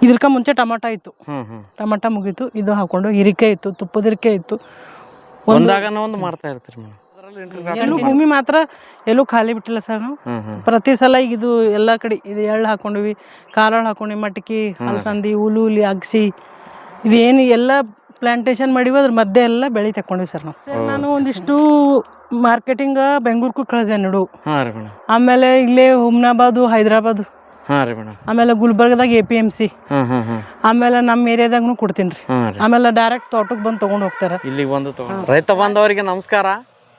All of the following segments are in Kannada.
ಇದಕ್ಕ ಮುಂಚೆ ಟಮಾಟ ಇತ್ತು. ಹ್ಮ್ ಹ್ಮ್. ಟಮಾಟ ಮುಗೀತು ಇದು ಹಾಕೊಂಡು ಹಿರಿಕೆ ಇತ್ತು ತುಪ್ಪದ ಹಿರಿಕೆ ಇತ್ತು. ಒಂದಾಗನ ಒಂದು ಮಾಡ್ತಾ ಇರ್ತೀರಿ ಮೇಡಮ್. ಎಲ್ಲೂ ಭೂಮಿ ಮಾತ್ರ ಎಲ್ಲೂ ಖಾಲಿ ಬಿಟ್ಟಿಲ್ಲ ಸರ್ ನಾವು. ಪ್ರತಿ ಸಲ ಈಗ ಇದು ಎಲ್ಲ ಕಡೆ ಇದು ಎಳ್ಳು ಹಾಕೊಂಡಿವಿ ಕಾರಳು ಹಾಕೊಂಡಿವಿ ಮಟಕಿ ಅಲಸಂದಿ ಹುಲಿ ಅಗಸಿ ಇದೇನು ಎಲ್ಲ ಪ್ಲಾಂಟೇಶನ್ ಮಾಡಿವಿ ಅದ್ರ ಮಧ್ಯೆ ಎಲ್ಲ ಬೆಳೆ ತಕೊಂಡಿವಿ ಸರ್ ನಾವು. ನಾನು ಒಂದಿಷ್ಟು ಮಾರ್ಕೆಟಿಂಗ್ ಬೆಂಗಳೂರ್ಗೂ ಕಳಿಸಿದೆ ನೋಡು. ಆಮೇಲೆ ಇಲ್ಲೇ ಹುಮ್ನಾಬಾದು ಹೈದ್ರಾಬಾದು ಹಾ ರೀ ಮೇಡಮ್. ಆಮೇಲೆ ಗುಲ್ಬರ್ಗದಾಗ ಎ ಪಿ ಎಂ ಸಿ ಆಮೇಲೆ ನಮ್ಮ ಏರಿಯಾದಾಗೂ ಕೊಡ್ತೀನಿ ರೀ. ಹಾ ರೀ. ಆಮೇಲೆ ಡೈರೆಕ್ಟ್ ತೋಟಕ್ಕೆ ಬಂದು ತೊಗೊಂಡು ಹೋಗ್ತಾರೆ. ಇಲ್ಲಿಗೆ ಬಂದು ತಗೊಂಡು ರೈತ ಬಾಂಧವರಿಗೆ ನಮಸ್ಕಾರ.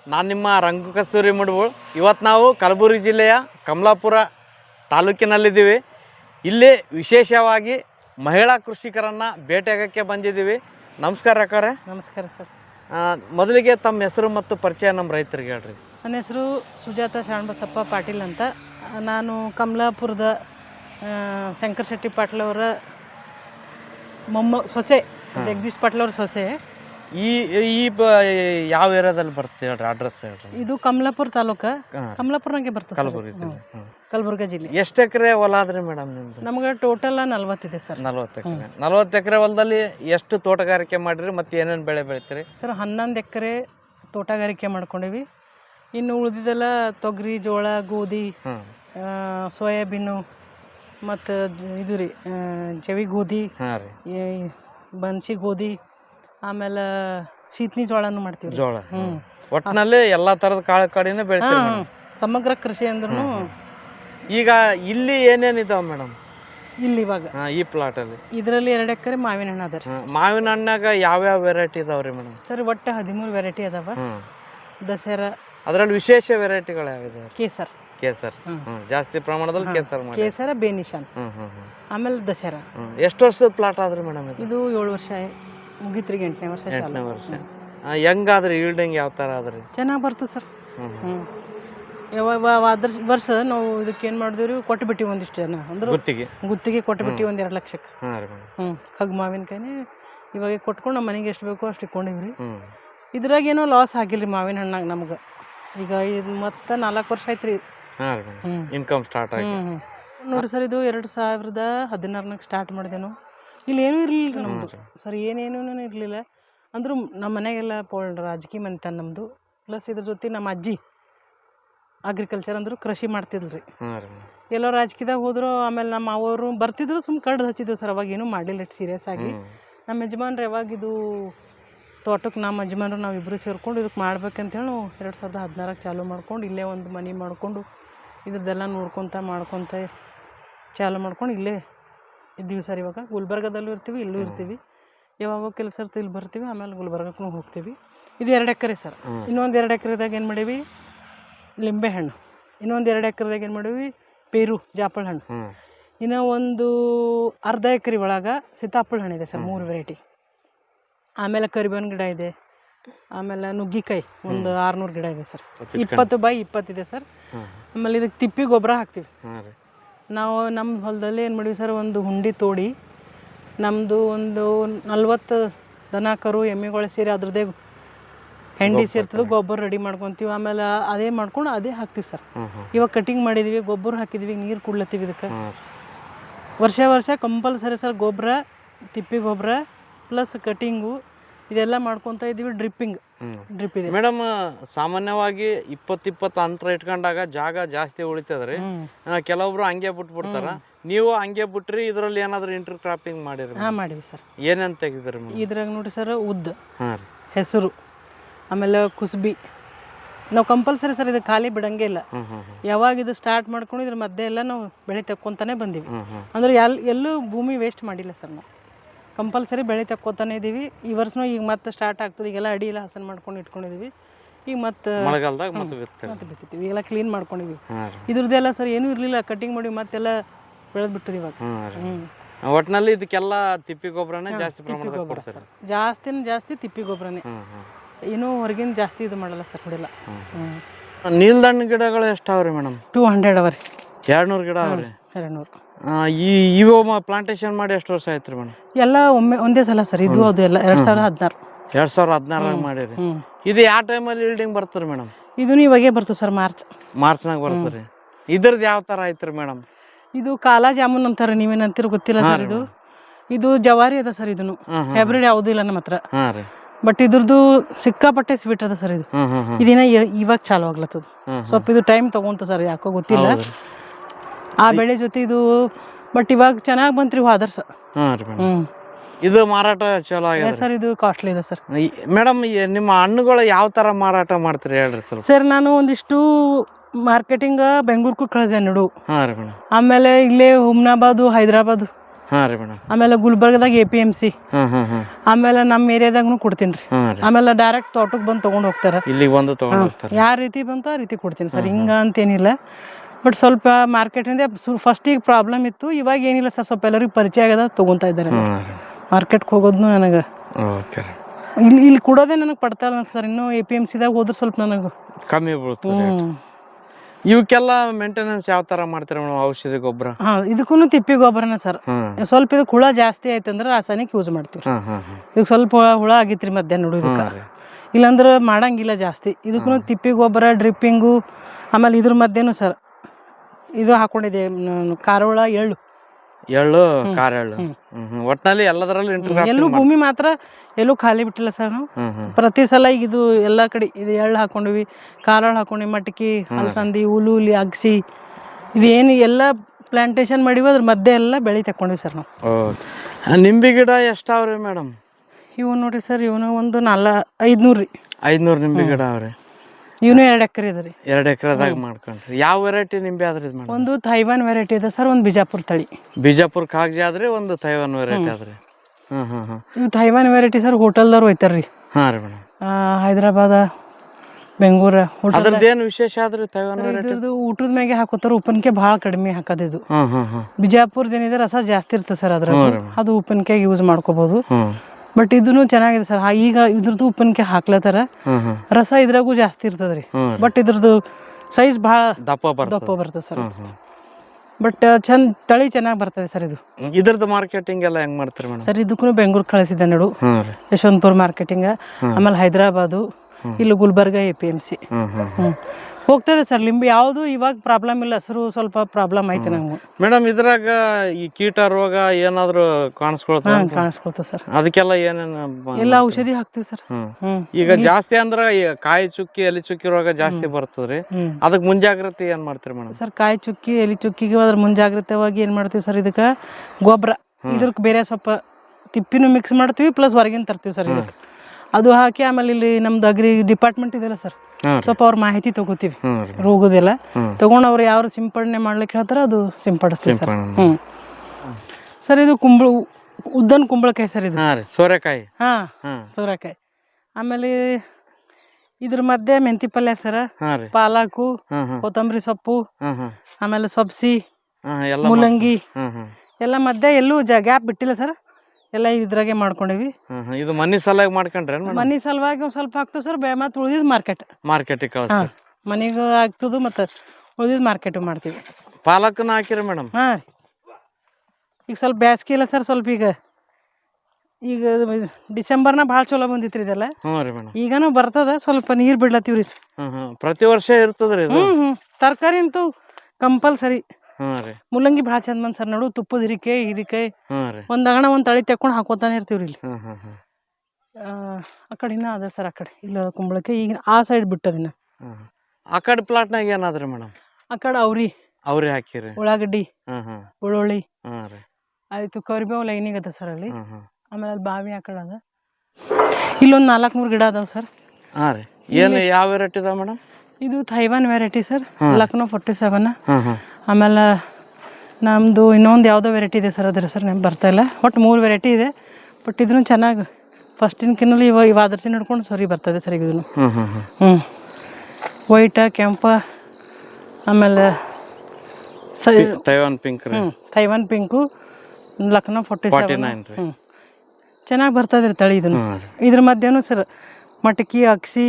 ನಾನು ನಿಮ್ಮ ರಂಗು ಕಸ್ತೂರಿ ಮುಡ್ಬೋಳ್ ಇವತ್ತು ನಾವು ಕಲಬುರಗಿ ಜಿಲ್ಲೆಯ ಕಮಲಾಪುರ ತಾಲೂಕಿನಲ್ಲಿದ್ದೀವಿ. ಇಲ್ಲಿ ವಿಶೇಷವಾಗಿ ಮಹಿಳಾ ಕೃಷಿಕರನ್ನು ಭೇಟಿಯಾಗೋಕ್ಕೆ ಬಂದಿದ್ದೀವಿ. ನಮಸ್ಕಾರ ಅಕ್ಕಾರೆ ನಮಸ್ಕಾರ ಸರ್. ಮೊದಲಿಗೆ ತಮ್ಮ ಹೆಸರು ಮತ್ತು ಪರಿಚಯ ನಮ್ಮ ರೈತರಿಗೆ ಹೇಳ್ರಿ. ನನ್ನ ಹೆಸರು ಸುಜಾತ ಶಾಣಬಸಪ್ಪ ಪಾಟೀಲ್ ಅಂತ. ನಾನು ಕಮಲಾಪುರದ ಶಂಕರ್ ಶೆಟ್ಟಿ ಪಾಟೀಲ್ ಅವರ ಮೊಮ್ಮ ಸೊಸೆ ಜಗದೀಶ್ ಪಾಟೀಲ್ ಅವ್ರ ಸೊಸೆ. ಈ ಈ ಬ ಯಾವ ಏರಿಯಾದಲ್ಲಿ ಬರುತ್ತೆ ಹೇಳ್ರಿ ಅಡ್ರೆಸ್ ಹೇಳ್ರಿ. ಇದು ಕಮಲಾಪುರ ತಾಲೂಕ. ಕಮಲಾಪುರನಾಗೆ ಬರ್ತದೆ. ಕಲಬುರಗಿ ಜಿಲ್ಲೆ. ಕಲಬುರ್ಗಿ ಜಿಲ್ಲೆ. ಎಷ್ಟು ಎಕರೆ ಹೊಲ ಆದ್ರಿ ಮೇಡಮ್ ನಿಮ್ದು? ನಮ್ಗೆ ಟೋಟಲ್ ನಲ್ವತ್ತಿದೆ ಸರ್. ನಲ್ವತ್ತು ಎಕರೆ. ನಲ್ವತ್ತು ಎಕರೆ ಹೊಲದಲ್ಲಿ ಎಷ್ಟು ತೋಟಗಾರಿಕೆ ಮಾಡಿರಿ ಮತ್ತೆ ಏನೇನು ಬೆಳೆ ಬೆಳಿತೀರಿ? ಸರ್ ಹನ್ನೊಂದು ಎಕರೆ ತೋಟಗಾರಿಕೆ ಮಾಡ್ಕೊಂಡಿವಿ. ಇನ್ನು ಉಳಿದಿದ್ದೆಲ್ಲ ತೊಗರಿ ಜೋಳ ಗೋಧಿ ಸೋಯಾಬೀನು ಮತ್ತು ಇದು ರೀ ಜವಿ ಗೋಧಿ ಹಾಂ ರೀ. ಬನ್ಸಿ ಗೋಧಿ ಆಮೇಲೆ ಶೀತ್ನಿ ಜೋಳನು ಮಾಡ್ತೀವಿ ಜೋಳ ಹ್ಞೂ ಒಟ್ಟಿನಲ್ಲಿ ಎಲ್ಲಾ ತರದ ಕಾಳು ಕಡಿನ ಬೆಳಿತೀವಿ ಹಾ, ಸಮಗ್ರ ಕೃಷಿ ಅಂದ್ರೂ ಈಗ ಇಲ್ಲಿ ಏನೇನ್ ಇದಾವೆ ಮೇಡಮ್? ಇಲ್ಲಿ ಇವಾಗ. ಈ ಪ್ಲಾಟ್ ಅಲ್ಲಿ. ಇದರಲ್ಲಿ ಎರಡು ಎಕರೆ ಮಾವಿನ ಹಣ್ಣು ಅದ ರೀ. ಮಾವಿನ ಹಣ್ಣಾಗ ಯಾವ್ಯಾವ ವೆರೈಟಿ ಇದಾವ್ರಿ ಮೇಡಮ್? ಸರಿ ಒಟ್ಟು ಹದಿಮೂರು ವೆರೈಟಿ ಅದಾವ. ದಸರಾ ಅದ್ರಲ್ಲಿ ವಿಶೇಷ ವೆರೈಟಿಗಳು ಯಾವಿದಾವೆ ಕೇಸರ್. ಕೇಸರ್. ಹ್ಮ್. ಜಾಸ್ತಿ ಪ್ರಮಾಣದಲ್ಲಿ ಕೇಸರ್ ಮಾಡಿ. ಕೇಸರ ಬೇನಿಶಾನ್. ಹ್ಮ್ ಹ್ಮ್ ಹ್ಮ್. ಆಮೇಲೆ ದಸರಾ. ಹ್ಮ್ ಎಷ್ಟು ವರ್ಷದ ಪ್ಲಾಟ್ ಆದ್ರಿ ಮೇಡಮ್ ಇದು? ಇದು ಏಳು ವರ್ಷ ಮುಗಿತ್ರಿಗೆ ಎಂಟನೇ ವರ್ಷ ಎಂಟನೇ ವರ್ಷ. ಆ, ಹೆಂಗಾದ್ರಿ ಈಲ್ಡಿಂಗ್ ಯಾವ ತರ ಆದ್ರಿ? ಚೆನ್ನಾಗಿ ಬರ್ತದೆ ಸರ್. ಹ್ಮ್ ಹ್ಮ್. ಹ್ಞೂ ಯಾವಾಗ ಅದ್ರ ವರ್ಷ ನಾವು ಇದಕ್ಕೆ ಏನು ಮಾಡಿದ್ವಿ ಕೊಟ್ಟು ಬಿಟ್ಟಿವಿ ಒಂದಿಷ್ಟು ಜನ. ಅಂದ್ರೆ ಗುತ್ತಿಗೆ. ಗುತ್ತಿಗೆ ಕೊಟ್ಟು ಬಿಟ್ಟಿವಿ ಒಂದು ಎರಡು ಲಕ್ಷಕ್ಕೆ. ಹಾ ರೀ ಮೇಡಮ್ ಹ್ಞೂ ಕಗ್ ಮಾವಿನಕಾಯಿನೇ ಇವಾಗ ಕೊಟ್ಕೊಂಡು ನಮ್ಮ ಮನೆಗೆ ಎಷ್ಟು ಬೇಕೋ ಅಷ್ಟು ಇಟ್ಕೊಂಡಿವಿ ರೀ ಹ್ಮ್. ಇದ್ರಾಗ ಏನೋ ಲಾಸ್ ಆಗಿಲ್ಲ ರೀ ಮಾವಿನ ಹಣ್ಣಾಗ ನಮ್ಗೆ. ಈಗ ಇದು ಮತ್ತೆ ನಾಲ್ಕು ವರ್ಷ ಆಯ್ತು ರೀ ಇನ್ಕಮ್ ಸ್ಟಾರ್ಟ್ ಆಗಿ ನೋಡಿ ಸರ್ ಇದು ಎರಡು ಸಾವಿರದ ಹದಿನಾರನಾಗ ಸ್ಟಾರ್ಟ್ ಮಾಡಿದೆನು. ಇಲ್ಲಿ ಏನೂ ಇರಲಿಲ್ಲ ನಮ್ದು. ನಮ್ಮದು ಸರ್ ಏನೇನೂ ಇರಲಿಲ್ಲ. ಅಂದ್ರೂ ನಮ್ಮ ಮನೆಗೆಲ್ಲ ಪೋಲ್ ರಾಜಕೀಯ ಮನೆತನ ನಮ್ಮದು ಪ್ಲಸ್ ಇದ್ರ ಜೊತೆ ನಮ್ಮ ಅಜ್ಜಿ ಅಗ್ರಿಕಲ್ಚರ್ ಅಂದ್ರು ಕೃಷಿ ಮಾಡ್ತಿದ್ರಿ ಎಲ್ಲೋ ರಾಜಕೀಯದಾಗ ಹೋದ್ರು ಆಮೇಲೆ ನಮ್ಮ ಅವರು ಬರ್ತಿದ್ರು ಸುಮ್ ಕಡ್ದು ಹಚ್ಚಿದ್ರು ಸರ್. ಅವಾಗ ಏನೂ ಮಾಡಿಲ್ಲ ಸೀರಿಯಸ್ ಆಗಿ. ನಮ್ಮ ಯಜಮಾನ್ರು ಯಾವಾಗ ಇದು ತೋಟಕ್ಕೆ ನಮ್ಮ ಯಜಮಾನ್ರು ನಾವಿಬ್ಬರು ಸೇರ್ಕೊಂಡು ಇದಕ್ಕೆ ಮಾಡ್ಬೇಕಂತೇಳಿ ನಾವು ಎರಡು ಸಾವಿರದ ಹದಿನಾರಕ್ಕೆ ಚಾಲೂ ಮಾಡ್ಕೊಂಡು ಇಲ್ಲೇ ಒಂದು ಮನೆ ಮಾಡಿಕೊಂಡು ಇದ್ರದ್ದೆಲ್ಲ ನೋಡ್ಕೊತ ಮಾಡ್ಕೊತ ಚಾಲು ಮಾಡ್ಕೊಂಡು ಇಲ್ಲೇ ಇದ್ದೀವಿ ಸರ್ ಇವಾಗ. ಗುಲ್ಬರ್ಗದಲ್ಲೂ ಇರ್ತೀವಿ ಇಲ್ಲೂ ಇರ್ತೀವಿ. ಯಾವಾಗೋ ಕೆಲಸ ಇರ್ತೀವಿ ಇಲ್ಲಿ ಬರ್ತೀವಿ ಆಮೇಲೆ ಗುಲ್ಬರ್ಗಕ್ಕೂ ಹೋಗ್ತೀವಿ. ಇದು ಎರಡು ಎಕರೆ ಸರ್. ಇನ್ನೊಂದು ಎರಡು ಎಕರೆದಾಗ ಏನು ಮಾಡೀವಿ? ಲಿಂಬೆ ಹಣ್ಣು ಇನ್ನೊಂದು ಎರಡು ಎಕರೆದಾಗ ಏನು ಮಾಡೀವಿ? ಪೇರು ಜಾಪಳ ಹಣ್ಣು. ಇನ್ನು ಒಂದು ಅರ್ಧ ಎಕರೆ ಒಳಗೆ ಸೀತಾಫಲ ಹಣ್ಣಿದೆ ಸರ್ ಮೂರು ವೆರೈಟಿ ಆಮೇಲೆ ಕರಿಬೇವಿನ ಗಿಡ ಇದೆ. ಆಮೇಲೆ ನುಗ್ಗಿಕಾಯಿ ಒಂದು ಆರ್ನೂರು ಗಿಡ ಇದೆ ಸರ್. ಇಪ್ಪತ್ತು ಬೈ ಇಪ್ಪತ್ತಿದೆ ಸರ್. ಆಮೇಲೆ ಇದಕ್ಕೆ ತಿಪ್ಪಿ ಗೊಬ್ಬರ ಹಾಕ್ತೀವಿ. ನಾವು ನಮ್ಮ ಹೊಲದಲ್ಲಿ ಏನು ಮಾಡೀವಿ ಸರ್ ಒಂದು ಹುಂಡಿ ತೋಡಿ ನಮ್ಮದು ಒಂದು ನಲ್ವತ್ತು ದನ ಕರು ಎಮ್ಮೆಗಳು ಸೇರಿ ಅದ್ರದ್ದೇ ಹೆಂಡಿ ಸೇರ್ತದೆ ಗೊಬ್ಬರ ರೆಡಿ ಮಾಡ್ಕೊತೀವಿ. ಆಮೇಲೆ ಅದೇ ಮಾಡ್ಕೊಂಡು ಅದೇ ಹಾಕ್ತೀವಿ ಸರ್. ಇವಾಗ ಕಟಿಂಗ್ ಮಾಡಿದ್ವಿ ಗೊಬ್ಬರ ಹಾಕಿದ್ವಿ ನೀರು ಕುಡ್ಲತ್ತೀವಿ ಇದಕ್ಕೆ. ವರ್ಷ ವರ್ಷ ಕಂಪಲ್ಸರಿ ಸರ್ ಗೊಬ್ಬರ ತಿಪ್ಪಿ ಗೊಬ್ಬರ ಪ್ಲಸ್ ಕಟಿಂಗು ಇದೆಲ್ಲ ಮಾಡ್ಕೊಂತ ಇದೀವಿ ಡ್ರಿಪ್ಪಿಂಗ್ ಡ್ರಿಪ್ ಇದೆ. ಮೇಡಮ್ ಸಾಮಾನ್ಯವಾಗಿ ಇಪ್ಪತ್ ಇಪ್ಪತ್ತು ಅಂತರ ಇಟ್ಕೊಂಡಾಗ ಜಾಗ ಜಾಸ್ತಿ ಉಳಿತದ್ರಿ. ಕೆಲವೊಬ್ರು ಹಂಗೆ ಬಿಟ್ಬಿಡ್ತಾರ. ನೀವು ಹಂಗೆ ಬಿಟ್ರಿ ಇದ್ರಲ್ಲಿ ಏನಾದ್ರು ಇಂಟರ್ ಕ್ರಾಪಿಂಗ್ ಮಾಡಿರಿ ಹಾ ಮಾಡಿವಿ ಸರ್. ಏನೇನ್ ತೆಗಿದ್ರಿ ಇದ್ರಾಗ ನೋಡಿ ಸರ್ ಉದ್ದ. ಹೆಸರು ಆಮೇಲೆ ಕುಸ್ಬಿ. ನಾವು ಕಂಪಲ್ಸರಿ ಸರ್ ಇದು ಖಾಲಿ ಬಿಡಂಗೆ ಇಲ್ಲ. ಯಾವಾಗ ಇದು ಸ್ಟಾರ್ಟ್ ಮಾಡ್ಕೊಂಡು ಇದ್ರ ಮಧ್ಯೆ ಎಲ್ಲ ನಾವು ಬೆಳೆ ತೆಕ್ಕೊಂತಾನೆ ಬಂದೀವಿ. ಅಂದ್ರೆ ಎಲ್ ಎಲ್ಲೂ ಭೂಮಿ ವೇಸ್ಟ್ ಮಾಡಿಲ್ಲ ಸರ್ ನಾವು. ಕಂಪಲ್ಸರಿ ಬೆಳೆ ತಕ್ಕೋತಾನೆ ಇದ್ದೀವಿ ಈ ವರ್ಷನೂ ಈಗ ಮತ್ತೆ ಸ್ಟಾರ್ಟ್ ಆಗ್ತದೆ. ಈಗೆಲ್ಲ ಅಡಿ ಎಲ್ಲ ಹಸನ್ ಮಾಡ್ಕೊಂಡು ಇಟ್ಕೊಂಡಿದ್ದೀವಿ ಈಗ ಮತ್ತೆ ಮಳೆಗಾಲದಾಗ ಮತ್ತೆ ಮತ್ತೆ ಈಗೆಲ್ಲ ಕ್ಲೀನ್ ಮಾಡ್ಕೊಂಡಿವಿ ಇದ್ರದ್ದೆಲ್ಲ ಸರ್ ಏನೂ ಇರಲಿಲ್ಲ. ಕಟಿಂಗ್ ಮಾಡಿ ಮತ್ತೆಲ್ಲ ಬೆಳೆದು ಬಿಟ್ಟದ ಇವಾಗ. ಒಟ್ಟಿನಲ್ಲಿ ಇದಕ್ಕೆಲ್ಲ ತಿಪ್ಪಿ ಗೊಬ್ಬರನೇ ಜಾಸ್ತಿ ಜಾಸ್ತಿನ ಜಾಸ್ತಿ ತಿಪ್ಪಿ ಗೊಬ್ಬರನೇ ಏನು ಹೊರಗಿನ ಜಾಸ್ತಿ ಇದು ಮಾಡಲ್ಲ ಸರ್ ಹೊಡಿಲ್ಲ. ನೀಲ್ದಣ್ಣ ಗಿಡಗಳು ಎಷ್ಟು ಎಷ್ಟಾವ್ರಿ ಮೇಡಮ್? ಟೂ ಹಂಡ್ರೆಡ್ ಅವ ರೀ. ಎರಡ್ನೂರು ಗಿಡ ಅವ್ರಿ ಎರಡು ನೂರು ಈ ಇವು ಪ್ಲಾಂಟೇಶನ್ ಮಾಡಿ ಎಷ್ಟು ವರ್ಷ ಆಯ್ತು ರೀ ಮೇಡಮ್ ಎಲ್ಲ ಒಮ್ಮೆ ಒಂದೇ ಸಲ ಸರ್. ಇದು ಅದು ಎಲ್ಲ ಎರಡು ಸಾವಿರದ ಹದಿನಾರು. ಎರಡ್ ಸಾವಿರದ ಹದಿನಾರಾಗ ಮಾಡಿರಿ. ಇದು ಯಾವ ಟೈಮಲ್ಲಿ ಇಲ್ಡಿಂಗ್ ಬರ್ತದೆ ಮೇಡಮ್ ಇದು ಇವಾಗೆ ಬರ್ತದೆ ಸರ್ ಮಾರ್ಚ್. ಮಾರ್ಚ್ನಾಗ ಬರ್ತದೆ ರೀ ಇದ್ರದ್ದು ಯಾವ ಥರ ಐತ್ರಿ ಮೇಡಮ್ ಇದು ಕಾಲಾ ಜಾಮೂನ್ ಅಂತಾರೆ ನೀವೇನಂತೀರ ಗೊತ್ತಿಲ್ಲ ಸರ್ ಇದು. ಇದು ಜವಾರಿ ಅದ ಸರ್ ಇದನ್ನು ಹೈಬ್ರಿಡ್ ಯಾವುದೂ ಇಲ್ಲ ನಮ್ಮ ಹತ್ರ. ಬಟ್ ಇದ್ರದ್ದು ಸಿಕ್ಕಾಪಟ್ಟೆ ಸ್ವೀಟ್ ಅದ ಸರ್ ಇದು. ಇದಿನ ಇವಾಗ ಚಾಲು ಆಗ್ಲತ್ತದ. ಸ್ವಲ್ಪ ಇದು ಟೈಮ್ ತಗೊಂತ ಸರ್ ಯಾಕೋ ಗೊತ್ತಿಲ್ಲ. ಆ ಬೆಳೆ ಜೊತೆ ಇದು ಬಟ್ ಇವಾಗ ಚೆನ್ನಾಗಿ ಬಂತ್ರಿ ಹೋದರ್ಸ ಹಾಂ ರೀ ಮೇಡಮ್. ಹ್ಮ್. ಇದು ಮಾರಾಟ ಚಲೋ ಆಗಿದೆ ಸರ್ ಇದು ಕಾಸ್ಟ್ಲಿ ಇದೆ ಸರ್. ಮೇಡಮ್ ನಿಮ್ಮ ಹಣ್ಣುಗಳು ಯಾವ ಥರ ಮಾರಾಟ ಮಾಡ್ತೀರಿ ಹೇಳ್ರಿ ಸರ್ ಸರ್ ನಾನು ಒಂದಿಷ್ಟು ಮಾರ್ಕೆಟಿಂಗ್ ಬೆಂಗ್ಳೂರ್ಗೂ ಕಳಿಸಿದೆ ನಡು. ಹಾಂ ರೀ ಮೇಡಮ್. ಆಮೇಲೆ ಇಲ್ಲೇ ಹುಮ್ನಾಬಾದು ಹೈದರಾಬಾದ್ ಹಾಂ ರೀ ಮೇಡಮ್. ಆಮೇಲೆ ಗುಲ್ಬರ್ಗದಾಗ ಎ ಪಿ ಎಂ ಸಿ ಹಾಂ ಹಾಂ ಹಾಂ. ಆಮೇಲೆ ನಮ್ಮ ಏರಿಯಾದಾಗೂ ಕೊಡ್ತೀನಿ ರೀ. ಹಾಂ ರೀ. ಆಮೇಲೆ ಡೈರೆಕ್ಟ್ ತೋಟಕ್ಕೆ ಬಂದು ತೊಗೊಂಡು ಹೋಗ್ತಾರೆ. ಇಲ್ಲಿ ಬಂದು ತೊಗೊಂಡು ಹೋಗ್ತಾರೆ. ಯಾವ ರೀತಿ ಬಂತು ಆ ರೀತಿ ಕೊಡ್ತೀನಿ ಸರ್. ಹಿಂಗ ಅಂತೇನಿಲ್ಲ ಬಟ್ ಸ್ವಲ್ಪ ಮಾರ್ಕೆಟಿಂದ ಫಸ್ಟಿಗೆ ಪ್ರಾಬ್ಲಮ್ ಇತ್ತು. ಇವಾಗ ಏನಿಲ್ಲ ಸರ್ ಸ್ವಲ್ಪ ಎಲ್ಲರಿಗೂ ಪರಿಚಯ ಆಗದ ತೊಗೊತಾ ಇದ್ದಾರೆ. ಮಾರ್ಕೆಟ್ಗೆ ಹೋಗೋದು ನನಗೆ. ಓಕೆ ಇಲ್ಲಿ ಇಲ್ಲಿ ಕೊಡೋದೇ ನನಗೆ ಪಡ್ತಾ ಇಲ್ಲ ಸರ್. ಇನ್ನೂ ಎ ಪಿ ಎಂ ಸಿದಾಗ ಹೋದ್ರೆ ಸ್ವಲ್ಪ ನನಗೆ ಕಮ್ಮಿ ಬೀಳುತ್ತೆ ಇವಕ್ಕೆಲ್ಲ ಮೇಂಟೆನೆನ್ಸ್ ಯಾವ ತರ ಮಾಡ್ತಾರೆ ಮೇಡಮ್? ಔಷಧಿ ಗೊಬ್ಬರ? ಹಾ ಇದಕ್ಕೂ ತಿಪ್ಪಿ ಗೊಬ್ಬರನ ಸರ್. ಸ್ವಲ್ಪ ಇದಕ್ಕೆ ಹುಳ ಜಾಸ್ತಿ ಆಯ್ತಂದ್ರೆ ರಾಸಾಯನಿಕ ಯೂಸ್ ಮಾಡ್ತೀವಿ. ಇದಕ್ಕೆ ಸ್ವಲ್ಪ ಹುಳ ಆಗಿತ್ರಿ ಮಧ್ಯಾಹ್ನ ರೀ. ಇಲ್ಲಾಂದ್ರೆ ಮಾಡಂಗಿಲ್ಲ ಜಾಸ್ತಿ. ಇದಕ್ಕೂ ತಿಪ್ಪಿ ಗೊಬ್ಬರ ಡ್ರಿಪ್ಪಿಂಗು ಆಮೇಲೆ ಇದ್ರ ಮಧ್ಯೆನು ಸರ್. ಇದು ಹಾಕೊಂಡಿದೆ ಕಾರುಳ ಕಾರೋಳ ಎಳ್ಳು. ಎಳ್ಳು ಖಾರ ಎಳ್ಳು. ಹ್ಮ್. ಹ್ಮ್ ಒಟ್ನಲ್ಲಿ ಎಲ್ಲದರಲ್ಲೂ ಇಂಟರ್ ಎಲ್ಲೂ ಭೂಮಿ ಮಾತ್ರ ಎಲ್ಲೂ ಖಾಲಿ ಬಿಟ್ಟಿಲ್ಲ ಸರ್ ನಾವು. ಹ್ಮ್ ಹ್ಮ್. ಪ್ರತಿ ಸಲ ಈಗ ಇದು ಎಲ್ಲ ಕಡೆ ಇದು ಎಳ್ಳು ಹಾಕೊಂಡಿವಿ ಕಾರೋಳ ಹಾಕೊಂಡಿವಿ ಮಟಕಿ ಹುಲು ಉಲುಲಿ ಅಗಸಿ ಇದೇನು ಎಲ್ಲ ಪ್ಲಾಂಟೇಶನ್ ಮಾಡಿವಿ ಅದ್ರ ಮಧ್ಯೆ ಎಲ್ಲ ಬೆಳೆ ತಕೊಂಡ್ವಿ ಸರ್ ನಾವು. ಓಕೆ ನಿಂಬೆ ಗಿಡ ಎಷ್ಟಾವ್ರಿ ಮೇಡಮ್? ಇವು ನೋಡ್ರಿ ಸರ್ ಇವನು ಒಂದು ನಾಲ್ಕ ಐದ್ನೂರು ರೀ. ಐದ್ನೂರು ನಿಂಬೆ ಗಿಡ ಅವ್ರಿ. ಇವನು ಎರಡು ಎಕರೆ ಇದೆ ರೀ. ಎರಡು ಎಕರೆದಾಗ ಮಾಡ್ಕೊಂಡ್ರಿ. ಯಾವ ವೆರೈಟಿ ನಿಂಬೆ ಆದ್ರೆ ಇದು ಒಂದು ಥೈವಾನ್ ವೆರೈಟಿ ಇದೆ ಸರ್ ಒಂದು ಬಿಜಾಪುರ ತಳಿ. ಬಿಜಾಪುರ್ ಕಾಗಜಿ ಆದ್ರೆ ಒಂದು ತೈವಾನ್ ವೆರೈಟಿ ಆದ್ರೆ. ಇವು ಥೈವಾನ್ ವೆರೈಟಿ ಸರ್ ಹೋಟೆಲ್ದವ್ರು ಒಯ್ತಾರೆ ರೀ. ಹಾಂ ರೀ ಮೇಡಮ್. ಹೈದ್ರಾಬಾದ ಬೆಂಗಳೂರ ಅದ್ರದ್ದೇನು ವಿಶೇಷ ಆದ್ರೆ ತೈವಾನ್ ವೆರೈಟಿ ಊಟದ ಮ್ಯಾಗೆ ಹಾಕೋತಾರ ಉಪ್ಪಿನಕಾಯಿ ಬಹಳ ಕಡಿಮೆ ಹಾಕೋದು ಇದು. ಹ್ಮ್ ಹ್ಮ್ ಹ್ಮ್. ಬಿಜಾಪುರದ ಏನಿದೆ ರಸ ಜಾಸ್ತಿ ಇರ್ತದೆ ಸರ್ ಅದ್ರ ಅದು ಉಪ್ಪಿನಕಾಯಿ ಯೂಸ್ ಮಾಡ್ಕೋಬಹುದು ಬಟ್ ಇದನ್ನು ಚೆನ್ನಾಗಿದೆ ಸರ್ ಈಗ ಇದ್ರದ್ದು ಉಪ್ಪಿನಕಾಯಿ ಹಾಕ್ಲತ್ತಾರ ರಸ ಇದ್ರಾಗೂ ಜಾಸ್ತಿ ಇರ್ತದ್ರಿ. ಬಟ್ ಇದ್ರದ್ದು ಸೈಜ್ ಭಾಳ ದಪ್ಪ ದಪ್ಪ ಬರ್ತದೆ ಸರ್ ಬಟ್ ಚಂದ ತಳಿ ಚೆನ್ನಾಗಿ ಬರ್ತದೆ ಸರ್ ಇದು. ಇದ್ರದ್ದು ಮಾರ್ಕೆಟಿಂಗ್ ಎಲ್ಲ ಹೆಂಗ್ ಮಾಡ್ತಾರೆ ಮೇಡಮ್ ಸರ್ ಇದಕ್ಕೂ ಬೆಂಗಳೂರು ಕಳಿಸಿದ್ದೆ ನೋಡು. ಯಶವಂತಪುರ ಮಾರ್ಕೆಟಿಂಗ್ ಆಮೇಲೆ ಹೈದ್ರಾಬಾದು ಇಲ್ಲಿ Gulbarga A P M C ಹೋಗ್ತದೆ ಸರ್ ಲಿಂಬು ಯಾವುದು ಇವಾಗ ಪ್ರಾಬ್ಲಮ್ ಇಲ್ಲ ಹಸಿರು ಸ್ವಲ್ಪ ಪ್ರಾಬ್ಲಮ್ ಐತೆ ನಮ್ಗೆ. ಮೇಡಮ್ ಇದ್ರಾಗ ಈ ಕೀಟ ರೋಗ ಏನಾದ್ರು ಕಾಣಿಸ್ಕೊಳ್ತಾ ಹಾಂ ಕಾಣಿಸ್ಕೊಳ್ತದೆ ಸರ್. ಅದಕ್ಕೆಲ್ಲ ಏನೇನು ಎಲ್ಲ ಔಷಧಿ ಹಾಕ್ತೀವಿ ಸರ್. ಹ್ಮ್. ಈಗ ಜಾಸ್ತಿ ಅಂದ್ರ ಈ ಕಾಯಿ ಚುಕ್ಕಿ ಎಲೆ ಚುಕ್ಕಿ ರೋಗ ಜಾಸ್ತಿ ಬರ್ತದ್ರಿ. ಅದಕ್ಕೆ ಅದಕ್ ಮುಂಜಾಗ್ರತೆ ಏನ್ ಮಾಡ್ತೀರಿ ಮೇಡಮ್? ಸರ್ ಕಾಯಿ ಚುಕ್ಕಿ ಎಲಿ ಚುಕ್ಕಿಗೆ ಅದ್ರ ಮುಂಜಾಗ್ರತೆವಾಗಿ ಏನ್ ಮಾಡ್ತೀವಿ ಸರ್ ಇದಕ್ಕೆ ಗೊಬ್ಬರ ಇದ್ರಕ್ಕೆ ಬೇರೆ ಸ್ವಲ್ಪ ತಿಪ್ಪಿನೂ ಮಿಕ್ಸ್ ಮಾಡ್ತೀವಿ ಪ್ಲಸ್ ಹೊರಗಿನ ತರ್ತೀವಿ ಸರ್ ಇದಕ್ಕೆ ಅದು ಹಾಕಿ ಆಮೇಲೆ ಇಲ್ಲಿ ನಮ್ದು ಅಗ್ರಿ ಡಿಪಾರ್ಟ್ಮೆಂಟ್ ಇದೆಯಲ್ಲ ಸರ್. ಸ್ವಲ್ಪ ಅವ್ರ ಮಾಹಿತಿ ತಗೋತೀವಿ. ರೋಗದೆಲ್ಲ. ತಗೊಂಡ್ ಅವ್ರು ಯಾವ ಸಿಂಪಡಣೆ ಮಾಡ್ಲಿಕ್ಕೆ ಹೇಳ್ತಾರ ಅದು ಸಿಂಪಡಿಸ್ತೀವಿ ಸರ್. ಹ್ಮ್. ಸರ್ ಇದು ಕುಂಬಳ ಉದ್ದನ್ ಕುಂಬಳಕಾಯಿ ಸರ್ ಇದು. ಸೋರೆಕಾಯಿ. ಹಾಂ ಸೋರೆಕಾಯಿ. ಆಮೇಲೆ ಇದ್ರ ಮಧ್ಯೆ ಮೆಂತಿ ಪಲ್ಯ ಸರ. ಪಾಲಾಕು ಕೊತ್ತಂಬರಿ ಸೊಪ್ಪು ಆಮೇಲೆ ಸಬ್ಸಿ ಎಲ್ಲ ಮೂಲಂಗಿ ಎಲ್ಲ ಮಧ್ಯೆ ಎಲ್ಲೂ ಗ್ಯಾಪ್ ಬಿಟ್ಟಿಲ್ಲ ಸರ್. ಎಲ್ಲ ಇದ್ರಾಗೆ ಮಾಡ್ಕೊಂಡಿವಿ. ಹ್ಮ್ ಹ್ಮ್. ಇದು ಮನಿ ಸಲಾಗಿ ಮಾಡ್ಕೊಂಡ್ರೆ ಮನಿ ಸಲುವಾಗಿ ಒಂದು ಸ್ವಲ್ಪ ಹಾಕ್ತು ಸರ್. ಬೇ ಮತ್ತು ಉಳಿದಿದ್ದು ಮಾರ್ಕೆಟ್ ಮಾರ್ಕೆಟಿಗೆ ಹಾಂ. ಕಳಿಸ್ತೀರಿ ಮನೆಗೆ ಆಗ್ತದೆ ಮತ್ತು ಉಳಿದಿದ್ದು ಮಾರ್ಕೆಟ್ ಮಾಡ್ತೀವಿ. ಪಾಲಕ್ನ ಹಾಕಿರಿ ಮೇಡಮ್. ಹಾಂ. ರೀ ಈಗ ಸ್ವಲ್ಪ ಬ್ಯಾಸ್ಗೆ ಇಲ್ಲ ಸರ್ ಸ್ವಲ್ಪ ಈಗ. ಈಗ ಡಿಸೆಂಬರ್ನ ಭಾಳ ಚಲೋ ಬಂದಿತ್ತು ರೀ ಇದೆಲ್ಲ. ಹ್ಞೂ ರೀ ಮೇಡಮ್. ಈಗನೂ ಬರ್ತದ ಸ್ವಲ್ಪ ನೀರು ಬಿಡ್ಲತ್ತೀವಿ ರೀ ಹ್ಮ್ ಹ್ಮ್. ಪ್ರತಿ ವರ್ಷ ಇರ್ತದ್ರಿ ಇದು? ಹ್ಞೂ ಹ್ಞೂ ತರಕಾರಿ ಅಂತೂ ಕಂಪಲ್ಸರಿ. ಮುಲ್ಲಂಗಿ ಭಾಳ ಚಂದ ಬಂದ್ ಸರ್ ನೋಡು ತುಪ್ಪದ ಹಿರಿಕೆ ಹಿರಿಕಾಯಿ ಒಂದ್ ಅಗಣ ಒಂದ್ ತಳಿ ತೆಕ್ಕೊಂಡು ಹಾಕೋತಾನೆ ಇರ್ತೀವ್ರಿ ಇಲ್ಲಿ. ಆ, ಕಡೆ ಇನ್ನೂ ಅದ ಸರ್ ಆ ಕಡೆ. ಇಲ್ಲ ಕುಂಬಳಕ್ಕೆ ಈಗ ಆ ಸೈಡ್ ಬಿಟ್ಟದಿನ. ಆ ಕಡೆ ಪ್ಲಾಟ್ನಾಗ ಏನಾದ್ರಿ ಮೇಡಮ್? ಆ ಕಡೆ ಅವ್ರಿ. ಅವ್ರಿ ಹಾಕಿರಿ. ಉಳ್ಳಾಗಡ್ಡಿ ಉಳ್ಳುಳ್ಳಿ. ಆಯ್ತು ಬೆಳ್ಳುಳ್ಳಿ ರೀ ಕರಿಬೇವು ಲೈನಿಗೆ ಅದ ಸರ್ ಅಲ್ಲಿ. ಆಮೇಲೆ ಅಲ್ಲಿ ಬಾವಿ ಆ ಕಡೆ ಅದ. ಇಲ್ಲೊಂದು ನಾಲ್ಕು ಮೂರು ಗಿಡ ಅದಾವ ಸರ್. ಹಾ ರೀ. ಏನು ಯಾವ ವೆರೈಟಿ ಅದಾವ ಮೇಡಮ್? ಇದು Taiwan variety sir Lucknow forty seven ಆಮೇಲೆ ನಮ್ಮದು ಇನ್ನೊಂದು ಯಾವುದೋ ವೆರೈಟಿ ಇದೆ ಸರ್ ಅದ್ರ ಸರ್ ನೆನಪು ಬರ್ತಾ ಇಲ್ಲ. ಒಟ್ಟು ಮೂರು ವೆರೈಟಿ ಇದೆ. ಬಟ್ ಇದನ್ನು ಚೆನ್ನಾಗಿ ಫಸ್ಟಿನಕಿನ್ನೂ ಇವಾಗ ಇವಾಗ ಅದ್ರಸಿನ ಹಿಡ್ಕೊಂಡು ಸರಿ ಬರ್ತದೆ ಸರ್ ಈಗ ಇದನ್ನು ಹ್ಮ್ ಹ್ಮ್. ಹ್ಞೂ ವೈಟ ಕೆಂಪ ಆಮೇಲೆ Taiwan Taiwan pink Taiwan pink Lucknow forty seven ಹ್ಞೂ ಚೆನ್ನಾಗಿ ಬರ್ತದೆ ರೀ ತಳಿ ಇದನ್ನು ಇದ್ರ ಮಧ್ಯನೂ ಸರ್ ಮಟಕಿ ಅಕ್ಸಿ